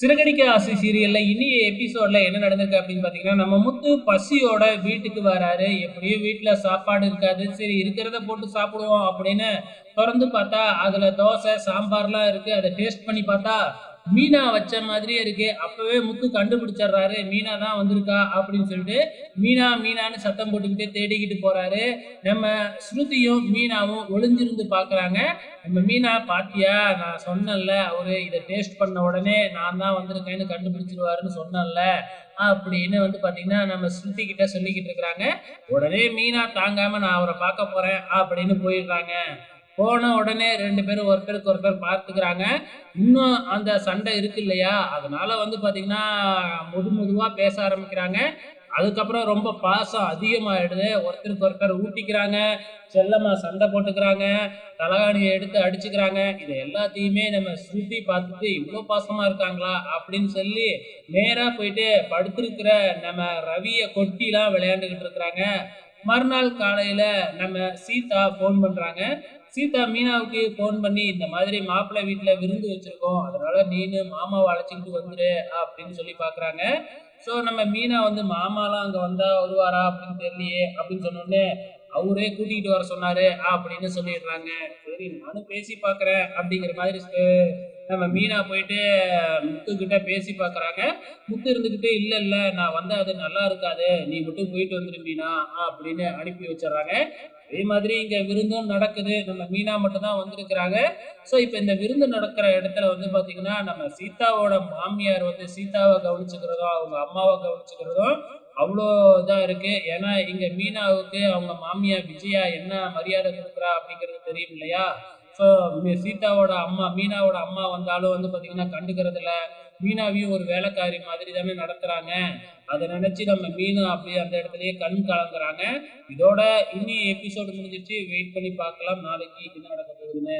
சிறகடிக்க ஆசை சீரியல்ல இனிய எபிசோட்ல என்ன நடந்திருக்கு அப்படின்னு பாத்தீங்கன்னா நம்ம முத்து பசியோட வீட்டுக்கு வராரு. எப்படியும் வீட்டுல சாப்பாடு இருக்காது. சரி இருக்கிறத போட்டு சாப்பிடுவோம் அப்படின்னு திறந்து பார்த்தா அதுல தோசை சாம்பார்லாம் இருக்கு. அதை டேஸ்ட் பண்ணி பார்த்தா மீனா வச்ச மாதிரியே இருக்கு. அப்பவே முத்து கண்டுபிடிச்சிடுறாரு. மீனா தான் வந்திருக்கா அப்படின்னு சொல்லிட்டு மீனா மீனான்னு சத்தம் போட்டுக்கிட்டே தேடிக்கிட்டு போறாரு. நம்ம ஸ்ருதியும் மீனாவும் ஒளிஞ்சிருந்து பாக்குறாங்க. நம்ம மீனா பாத்தியா நான் சொன்னேன்ல அவரு இதை டேஸ்ட் பண்ண உடனே நான் தான் வந்திருக்கேன்னு கண்டுபிடிச்சிருவாருன்னு சொன்னேன்ல. அப்படின்னு வந்து பாத்தீங்கன்னா நம்ம ஸ்ருதி கிட்ட சொல்லிக்கிட்டு இருக்கிறாங்க. உடனே மீனா தாங்காம நான் அவரை பார்க்க போறேன் அப்படின்னு போயிடுறாங்க. போன உடனே ரெண்டு பேரும் ஒருத்தருக்கு ஒருத்தர் பார்த்துக்கிறாங்க. இன்னும் அந்த சண்டை இருக்கு இல்லையா? அதனால வந்து பார்த்தீங்கன்னா முது முதுவாக பேச ஆரம்பிக்கிறாங்க. அதுக்கப்புறம் ரொம்ப பாசம் அதிகமாகிடுது ஒருத்தருக்கு ஒருத்தர் ஊட்டிக்கிறாங்க. செல்லமா சண்டை போட்டுக்கிறாங்க. தலகாணியை எடுத்து அடிச்சுக்கிறாங்க. இது எல்லாத்தையுமே நம்ம சுற்றி பார்த்துட்டு இவ்வளோ பாசமா இருக்காங்களா? அப்படின்னு சொல்லி நேராக போயிட்டு படுத்திருக்கிற நம்ம ரவியை கொட்டிலாம் விளையாண்டுக்கிட்டு இருக்கிறாங்க. மறுநாள் காலையில நம்ம சீதா ஃபோன் பண்றாங்க. சீதா மீனாவுக்கு ஃபோன் பண்ணி இந்த மாதிரி மாப்பிள்ளை வீட்டுல விருந்து வச்சிருக்கோம் அதனால நீனு மாமாவை அழைச்சிக்கிட்டு வந்துரு அப்படின்னு சொல்லி பார்க்குறாங்க ஸோ நம்ம மீனா வந்து மாமாலாம் அங்க வந்தா வருவாரா? அப்படின்னு தெரியலையே அப்படின்னு சொன்னோடனே அவரே கூட்டிகிட்டு வர சொன்னாரு அப்படின்னு சொல்லிடுறாங்க. சரி நானும் பேசி பார்க்கறேன் அப்படிங்கிற மாதிரி நம்ம மீனா போயிட்டு முத்து கிட்ட பேசி பாக்குறாங்க. முத்து இருந்துகிட்டு இல்ல இல்ல நான் வந்தா அது நல்லா இருக்காது. நீ மட்டும் போயிட்டு வந்துரு மீனா அப்படின்னு அனுப்பி வச்சிடுறாங்க. அதே மாதிரி இங்க விருந்தும் நடக்குது. நம்ம மீனா மட்டும் தான் வந்திருக்கிறாங்க. ஸோ இப்போ இந்த விருந்து நடக்கிற இடத்துல வந்து பாத்தீங்கன்னா நம்ம சீதாவோட மாமியார் வந்து சீதாவை கவனிச்சுக்கிறதும் அவங்க அம்மாவை கவனிச்சுக்கிறதும் அவ்வளோ இதாக இருக்கு. ஏன்னா இங்க மீனாவுக்கு அவங்க மாமியார் விஜயா என்ன மரியாதை கொடுக்குறா அப்படிங்கிறது தெரியும் இல்லையா? ஸோ சீதாவோட அம்மா மீனாவோட அம்மா வந்தாலும் வந்து பாத்தீங்கன்னா கண்டுக்கிறது மீனாவையும் ஒரு வேலைக்காரி மாதிரி தானே நடத்துறாங்க. அதை நினைச்சு நம்ம மீனா அப்படியே அந்த இடத்துலயே கண் கலங்குறாங்க. இதோட இனி எபிசோடு முடிஞ்சிச்சு வெயிட் பண்ணி பார்க்கலாம். நாளைக்கு என்ன நடக்க போகுதுன்னு.